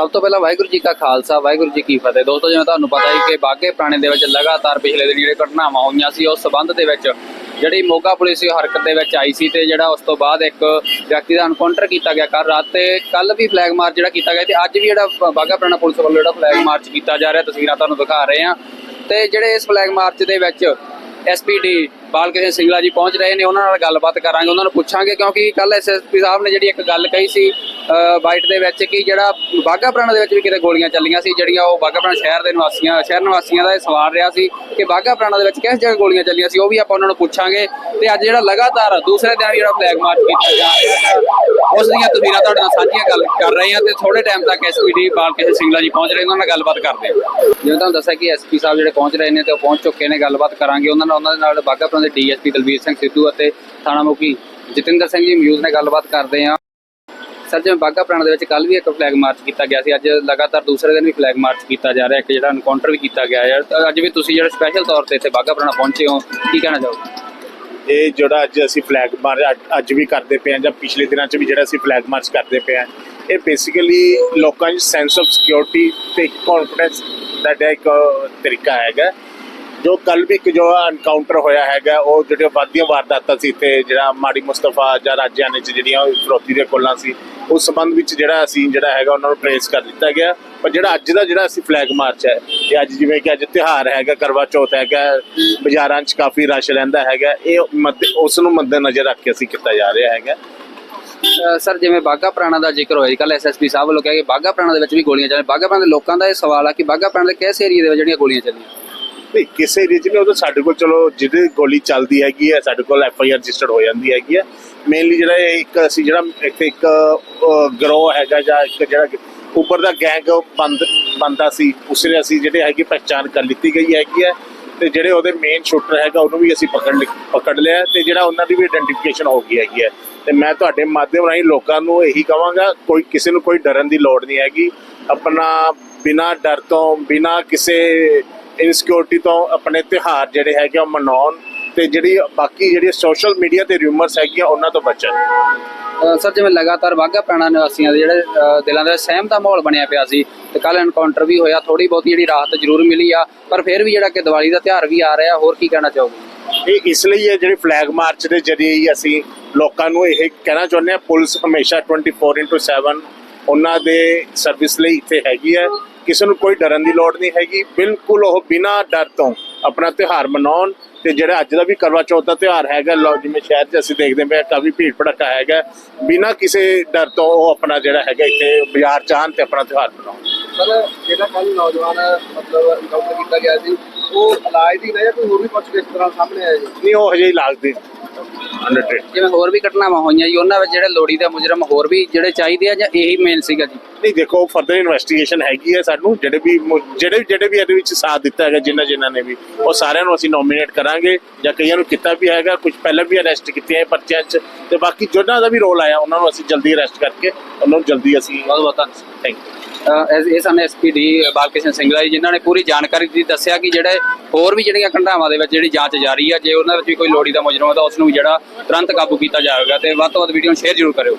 ਸਭ ਤੋਂ ਪਹਿਲਾਂ ਵਾਹਿਗੁਰੂ ਜੀ ਕਾ ਖਾਲਸਾ, ਵਾਹਿਗੁਰੂ ਜੀ ਕੀ ਫਤਿਹ। ਦੋਸਤੋ, ਜਿਵੇਂ ਤੁਹਾਨੂੰ ਪਤਾ ਹੈ ਕਿ ਬਾਗੇ ਪੁਰਾਣੇ ਦੇ ਵਿੱਚ ਲਗਾਤਾਰ ਪਿਛਲੇ ਦਿਨ ਜਿਹੜੇ ਘਟਨਾਵਾਂ ਹੋਈਆਂ ਸੀ, ਉਸ ਸਬੰਧ ਦੇ ਵਿੱਚ ਜਿਹੜੀ ਮੋਗਾ ਪੁਲਿਸ ਸੀ ਹਰਕਤ ਦੇ ਵਿੱਚ ਆਈ ਸੀ ਤੇ ਜਿਹੜਾ ਉਸ ਤੋਂ ਬਾਅਦ ਇੱਕ ਵਿਅਕਤੀ ਦਾ ਐਨਕਾਊਂਟਰ ਕੀਤਾ ਗਿਆ ਕੱਲ ਰਾਤ ਤੇ ਕੱਲ ਵੀ ਫਲੈਗ ਮਾਰਚ ਜਿਹੜਾ ਕੀਤਾ ਗਿਆ ਤੇ ਅੱਜ ਵੀ ਜਿਹੜਾ ਬਾਗਾ ਪੁਰਾਣਾ ਪੁਲਿਸ ਵੱਲੋਂ ਜਿਹੜਾ ਫਲੈਗ ਮਾਰਚ ਕੀਤਾ ਜਾ ਰਿਹਾ, ਤਸਵੀਰਾਂ ਤੁਹਾਨੂੰ ਦਿਖਾ ਰਹੇ ਹਾਂ। ਤੇ ਜਿਹੜੇ ਇਸ ਫਲੈਗ ਮਾਰਚ ਦੇ ਵਿੱਚ ਐਸਪੀਡੀ ਬਾਲਕ੍ਰਿਸ਼ਨ ਸਿੰਗਲਾ ਜੀ ਪਹੁੰਚ ਰਹੇ ਨੇ, ਉਹਨਾਂ ਨਾਲ ਗੱਲਬਾਤ ਕਰਾਂਗੇ, ਉਹਨਾਂ ਨੂੰ ਪੁੱਛਾਂਗੇ ਕਿਉਂਕਿ ਕੱਲ ਐਸਐਸਪੀ ਸਾਹਿਬ ਨੇ ਜਿਹੜੀ ਇੱਕ ਗੱਲ ਕਹੀ ਸੀ ਬਾਈਟ ਦੇ ਵਿੱਚ ਕਿ ਜਿਹੜਾ ਬਾਗਾ ਪੁਰਾਣਾ ਦੇ ਵਿੱਚ ਵੀ ਕਿਤੇ ਗੋਲੀਆਂ ਚੱਲੀਆਂ ਸੀ, ਜਿਹੜੀਆਂ ਉਹ ਬਾਗਾ ਪੁਰਾਣਾ ਸ਼ਹਿਰ ਦੇ ਨਿਵਾਸੀਆਂ, ਸ਼ਹਿਰ ਨਿਵਾਸੀਆਂ ਦਾ ਇਹ ਸਵਾਲ ਰਿਹਾ ਸੀ ਕਿ ਬਾਗਾ ਪੁਰਾਣਾ ਦੇ ਵਿੱਚ ਕਿਸ ਜਗ੍ਹਾ ਗੋਲੀਆਂ ਚੱਲੀਆਂ ਸੀ, ਉਹ ਵੀ ਆਪਾਂ ਉਹਨਾਂ ਨੂੰ ਪੁੱਛਾਂਗੇ। ਤੇ ਅੱਜ ਜਿਹੜਾ ਲਗਾਤਾਰ ਦੂਸਰੇ ਦਿਨ ਜਿਹੜਾ ਫਲੈਗ ਮਾਰਚ ਕੀਤਾ ਜਾ ਰਿਹਾ ਉਸ ਦੀਆਂ ਤਸਵੀਰਾਂ ਤੁਹਾਡੇ ਨਾਲ ਸਾਂਝੀਆਂ ਗੱਲ ਕਰ ਰਹੇ ਹਾਂ ਤੇ ਥੋੜੇ ਟਾਈਮ ਤੱਕ ਐਸਪੀਡੀ ਬਾਲਕ੍ਰਿਸ਼ਨ ਸਿੰਗਲਾ ਜੀ ਪਹੁੰਚ ਰਹੇ ਉਹਨਾਂ ਨਾਲ ਗੱਲਬਾਤ ਕਰਦੇ ਹਾਂ। ਜਿਵੇਂ ਤੁਹਾਨੂੰ ਦੱਸਿਆ ਕਿ ਐਸਪੀ ਸਾਹਿਬ ਜਿਹੜੇ ਪਹੁੰਚ ਰਹੇ ਨੇ ਤੇ ਉਹ ਪਹੁੰਚ ਚੁੱਕੇ ਨੇ, ਗੱਲਬਾਤ ਕਰਾਂਗੇ, ਉਹਨਾਂ ਨਾਲ ਉਹਨਾਂ ਦੇ ਨਾਲ ਬਾਗਾ ਪੁਰਾਣਾ ਦੇ ਡੀਐਸਪੀ ਦਲਵੀਰ ਸਿੰਘ ਸਿੱਧੂ ਅਤੇ ਥਾਣਾ ਮੁਖੀ ਜਤਿੰਦਰ ਸਿੰਘ ਜੀ ਮਿਊਜ਼ ਨਾਲ ਗੱਲਬਾਤ ਕਰਦੇ ਹਾਂ। ਸਰ, ਜਿਵੇਂ ਬਾਗਾ ਪੁਰਾਣਾ ਦੇ ਵਿੱਚ ਕੱਲ ਵੀ ਇੱਕ ਫਲੈਗ ਮਾਰਚ ਕੀਤਾ ਗਿਆ ਸੀ, ਅੱਜ ਲਗਾਤਾਰ ਦੂਸਰੇ ਦਿਨ ਵੀ ਫਲੈਗ ਮਾਰਚ ਕੀਤਾ ਜਾ ਰਿਹਾ, ਇੱਕ ਜਿਹੜਾ ਐਨਕਾਊਂਟਰ ਵੀ ਕੀਤਾ ਗਿਆ ਹੈ। ਅੱਜ ਵੀ ਤੁਸੀਂ ਜਿਹੜਾ ਸਪੈਸ਼ਲ ਤੌਰ ਤੇ ਇੱਥੇ ਬਾਗਾ ਪੁਰਾਣਾ ਪਹੁੰਚੇ ਹੋ, ਕੀ ਕਹਿਣਾ ਚਾਹੋਗੇ? ਇਹ ਜਿਹੜਾ ਅੱਜ ਅਸੀਂ ਫਲੈਗ ਮਾਰਚ ਅੱਜ- ਅੱਜ ਵੀ ਕਰਦੇ ਪਏ ਹਾਂ, ਜਾਂ ਪਿਛਲੇ ਦਿਨਾਂ 'ਚ ਵੀ ਜਿਹੜਾ ਅਸੀਂ ਫਲੈਗ ਮਾਰਚ ਕਰਦੇ ਪਏ ਹਾਂ, ਇਹ ਬੇਸਿਕਲੀ ਲੋਕਾਂ 'ਚ ਸੈਂਸ ਆਫ ਸਿਕਿਉਰਿਟੀ ਤੇ ਕੌਨਫੀਡੈਂਸ ਦਾ ਇੱਕ ਤਰੀਕਾ ਹੈਗਾ। ਜੋ ਕੱਲ ਵੀ ਇੱਕ ਜੋ ਐਨਕਾਊਂਟਰ ਹੋਇਆ ਹੈਗਾ, ਉਹ ਜਿਹੜੇ ਵਾਦੀਆਂ ਵਾਰਦਾਤਾਂ ਸੀ ਤੇ ਜਿਹੜਾ ਮਾੜੀ ਮੁਸਤਫਾ ਜਾਂ ਰਾਜਿਆਨੇ 'ਚ ਜਿਹੜੀਆਂ ਫਰੋਤੀ ਦੇ ਕੋਲਾਂ ਸੀ, ਉਸ ਸੰਬੰਧ ਵਿੱਚ ਜਿਹੜਾ ਅਸੀਂ ਜਿਹੜਾ ਹੈਗਾ ਉਹਨਾਂ ਨੂੰ ਟ੍ਰੇਸ ਕਰ ਦਿੱਤਾ ਗਿਆ। ਪਰ ਜਿਹੜਾ ਅੱਜ ਦਾ ਜਿਹੜਾ ਅਸੀਂ ਫਲੈਗ ਮਾਰਚ ਹੈ ਇਹ ਅੱਜ ਜਿਵੇਂ ਕਿ ਅੱਜ ਤਿਉਹਾਰ ਹੈਗਾ, ਕਰਵਾ ਚੌਥ ਹੈਗਾ, ਬਾਜ਼ਾਰਾਂ 'ਚ ਕਾਫੀ ਰਸ਼ ਰਹਿੰਦਾ ਹੈਗਾ, ਇਹ ਮੱਦੇ ਉਸ ਨੂੰ ਮੱਦੇਨਜ਼ਰ ਰੱਖ ਕੇ ਅਸੀਂ ਕੀਤਾ ਜਾ ਰਿਹਾ ਹੈਗਾ। ਸਰ, ਜਿਵੇਂ ਬਾਗਾ ਪੁਰਾਣਾ ਦਾ ਜ਼ਿਕਰ ਹੋਇਆ ਕੱਲ ਐਸਐਸਪੀ ਸਾਹਿਬ ਵੱਲੋਂ ਕਿਹਾ ਕਿ ਬਾਗਾ ਪੁਰਾਣਾ ਦੇ ਵਿੱਚ ਵੀ ਗੋਲੀਆਂ ਚੱਲੀਆਂ ਬਾਗਾ ਪੁਰਾਣਾ ਦੇ ਲੋਕਾਂ ਦਾ ਇਹ ਸਵਾਲ ਆ ਕਿ ਬਾਗਾ ਪੁਰਾਣਾ ਦੇ ਕਿਸ ਏਰੀਆ ਦੇ ਵਿੱਚ ਜਿਹੜੀਆਂ ਗੋਲੀਆਂ ਚੱਲੀਆਂ? ਨਹੀਂ ਕਿਸੇ ਰੀਜਨ ਉਹ ਤਾਂ ਸਾਡੇ ਕੋਲ ਚਲੋ ਜਿਹਦੇ ਗੋਲੀ ਚੱਲਦੀ ਹੈਗੀ ਹੈ, ਸਾਡੇ ਕੋਲ ਐਫ ਆਈ ਆਰ ਰਜਿਸਟਰਡ ਹੋ ਜਾਂਦੀ ਹੈਗੀ ਹੈ। ਮੇਨਲੀ ਜਿਹੜਾ ਇਹ ਇੱਕ ਅਸੀਂ ਜਿਹੜਾ ਇੱਥੇ ਇੱਕ ਗਰੋਹ ਹੈਗਾ ਜਾਂ ਇੱਕ ਜਿਹੜਾ ਉੱਪਰ ਦਾ ਗੈਂਗ ਬੰਦ, ਬੰਦਾ ਸੀ, ਉਸਨੇ ਅਸੀਂ ਜਿਹੜੇ ਹੈਗੀ ਪਹਿਚਾਨ ਕਰ ਲਿੱਤੀ ਗਈ ਹੈਗੀ ਹੈ ਤੇ ਜਿਹੜੇ ਉਹਦੇ ਮੇਨ ਸ਼ੂਟਰ ਹੈਗਾ ਉਹਨੂੰ ਵੀ ਅਸੀਂ ਪਕੜ ਲਿ- ਪਕੜ ਲਿਆ ਤੇ ਜਿਹੜਾ ਉਹਨਾਂ ਦੀ ਵੀ ਆਇਡੈਂਟੀਫਿਕੇਸ਼ਨ ਹੋ ਗਈ ਹੈਗੀ ਹੈ। ਤੇ ਮੈਂ ਤੁਹਾਡੇ ਮਾਧਿਅਮ ਰਾਹੀਂ ਲੋਕਾਂ ਨੂੰ ਇਹੀ ਕਹਾਂਗਾ, ਕੋਈ ਕਿਸੇ ਨੂੰ ਕੋਈ ਡਰਨ ਦੀ ਲੋੜ ਨਹੀਂ ਹੈਗੀ। ਆਪਣਾ ਬਿਨਾਂ ਡਰ ਤੋਂ, ਬਿਨਾਂ ਕਿਸੇ ਇਨਸਿਕਿਉਰਿਟੀ ਤੋਂ ਆਪਣੇ ਤਿਉਹਾਰ ਜਿਹੜੇ ਹੈਗੇ ਉਹ ਮਨਾਉਣ ਤੇ ਜਿਹੜੀ ਬਾਕੀ ਜਿਹੜੀ ਸੋਸ਼ਲ ਮੀਡੀਆ ਤੇ ਰਿਊਮਰਸ ਹੈਗੀਆਂ ਉਹਨਾਂ ਤੋਂ ਬਚਣ। ਸਰ ਜਿਵੇਂ ਲਗਾਤਾਰ ਬਾਗਾ ਪੁਰਾਣਾ ਨਿਵਾਸੀਆਂ ਦੇ ਜਿਹੜੇ ਦਿਲਾਂ ਦੇ ਸਹਿਮ ਦਾ ਮਾਹੌਲ ਬਣਿਆ ਪਿਆ ਸੀ ਤੇ ਕੱਲ ਐਨਕਾਊਂਟਰ ਵੀ ਹੋਇਆ ਥੋੜੀ ਬਹੁਤੀ ਜਿਹੜੀ ਰਾਹਤ ਜ਼ਰੂਰ ਮਿਲੀ ਆ ਪਰ ਫਿਰ ਵੀ ਜਿਹੜਾ ਕਿ ਦੀਵਾਲੀ ਦਾ ਤਿਉਹਾਰ ਵੀ ਆ ਰਿਹਾ ਹੋਰ ਕੀ ਕਹਿਣਾ ਚਾਹੋਗੇ? ਇਹ ਇਸ ਲਈ ਹੈ ਜਿਹੜੇ ਫਲੈਗ ਮਾਰਚ ਦੇ ਜਰੀਏ ਹੀ ਅਸੀਂ ਲੋਕਾਂ ਨੂੰ ਇਹ ਕਹਿਣਾ ਚਾਹੁੰਦੇ ਹਾਂ ਪੁਲਿਸ ਹਮੇਸ਼ਾ 24/7 ਉਹਨਾਂ ਦੇ ਸਰਵਿਸ ਲਈ ਇੱਥੇ ਹੈਗੀ ਹੈ। ਕਿਸੇ ਨੂੰ ਕੋਈ ਡਰਨ ਦੀ ਲੋੜ ਨਹੀਂ ਹੈਗੀ। ਬਿਲਕੁਲ ਉਹ ਬਿਨਾਂ ਡਰ ਤੋਂ ਆਪਣਾ ਤਿਉਹਾਰ ਮਨਾਉਣ ਤੇ ਜਿਹੜਾ ਅੱਜ ਦਾ ਵੀ ਕਰਵਾ ਚੌਥ ਦਾ ਤਿਉਹਾਰ ਹੈਗਾ ਲੋ ਜਿਵੇਂ ਸ਼ਹਿਰ 'ਚ ਅਸੀਂ ਦੇਖਦੇ ਪਏ ਕਾਫੀ ਭੀੜ ਭੜੱਕਾ ਹੈਗਾ। ਬਿਨਾਂ ਕਿਸੇ ਡਰ ਤੋਂ ਉਹ ਆਪਣਾ ਜਿਹੜਾ ਹੈਗਾ ਇੱਥੇ ਬਾਜ਼ਾਰ ਚਾਹਣ ਤੇ ਆਪਣਾ ਤਿਉਹਾਰ ਮਨਾਉਣ। ਸਰ ਜਿਹੜਾ ਕੱਲ ਨੌਜਵਾਨ ਮਤਲਬ ਇਨਕਾਊਂਟਰ ਕੀਤਾ ਗਿਆ ਸੀ ਉਹ ਇਲਾਜ ਦੀ ਨਾ ਜਾਂ ਕੋਈ ਹੋਰ ਵੀ ਪੁੱਛ ਇਸ ਤਰ੍ਹਾਂ ਸਾਹਮਣੇ ਆਇਆ ਜੀ? ਨਹੀਂ ਉਹ ਹਜੇ ਇਲਾਜ ਦੇ ਅੰਡਰ ਟ੍ਰੀਟਮੈਂਟ ਜਿਵੇਂ ਹੋਰ ਵੀ ਘਟਨਾਵਾਂ ਹੋਈਆਂ ਜੀ ਉਹਨਾਂ ਵਿੱਚ ਜਿਹੜੇ ਲੋੜੀਂਦੇ ਮੁਜਰਮ ਹੋਰ ਵੀ ਜਿਹੜੇ ਚਾਹੀਦੇ ਆ ਜਾਂ ਇਹੀ ਮੇਨ ਸੀਗਾ ਜੀ? ਨਹੀਂ ਦੇਖੋ ਫਰਦਰ ਇਨਵੈਸਟੀਗੇਸ਼ਨ ਹੈਗੀ ਹੈ ਸਾਨੂੰ ਜਿਹੜੇ ਵੀ ਮੁ- ਜਿਹੜੇ ਜਿਹੜੇ ਵੀ ਇਹਦੇ ਵਿੱਚ ਸਾਥ ਦਿੱਤਾ ਹੈਗਾ ਜਿਨ੍ਹਾਂ ਜਿਨ੍ਹਾਂ ਨੇ ਵੀ ਉਹ ਸਾਰਿਆਂ ਨੂੰ ਅਸੀਂ ਨੋਮੀਨੇਟ ਕਰਾਂਗੇ ਜਾਂ ਕਈਆਂ ਨੂੰ ਕੀਤਾ ਵੀ ਹੈਗਾ ਕੁਝ ਪਹਿਲਾਂ ਵੀ ਅਰੈਸਟ ਕੀਤੇ ਹੈ ਪਰਚਿਆਂ 'ਚ ਤੇ ਬਾਕੀ ਜਿਹਨਾਂ ਦਾ ਵੀ ਰੋਲ ਆਇਆ ਉਹਨਾਂ ਨੂੰ ਅਸੀਂ ਜਲਦੀ ਅਰੈਸਟ ਕਰਕੇ ਉਹਨਾਂ ਨੂੰ ਜਲਦੀ ਅਸੀਂ ਬਹੁਤ ਬਹੁਤ ਧੰਨਵਾਦ। ਥੈਂਕ ਯੂ ਇਹ ਇਹ ਸਨ ਐਸਪੀਡੀ ਬਾਲਕ੍ਰਿਸ਼ਨ ਸਿੰਗਲਾ ਜੀ, ਜਿਨ੍ਹਾਂ ਨੇ ਪੂਰੀ ਜਾਣਕਾਰੀ ਦੀ ਦੱਸਿਆ ਕਿ ਜਿਹੜੇ ਹੋਰ ਵੀ ਜਿਹੜੀਆਂ ਘਟਨਾਵਾਂ ਦੇ ਵਿੱਚ ਜਿਹੜੀ ਜਾਂਚ ਜਾਰੀ ਆ, ਜੇ ਉਹਨਾਂ ਵਿੱਚ ਵੀ ਕੋਈ ਲੋੜੀ ਦਾ ਮੁਜਰਮ ਹੈ ਤਾਂ ਉਸ ਨੂੰ ਵੀ ਜਿਹੜਾ ਤੁਰੰਤ ਕਾਬੂ ਕੀਤਾ ਜਾਵੇਗਾ ਤੇ ਵੱਧ ਤੋਂ ਵੱਧ ਵੀਡੀਓ ਨੂੰ ਸ਼ੇਅਰ ਜ਼ਰੂਰ ਕਰਿਓ।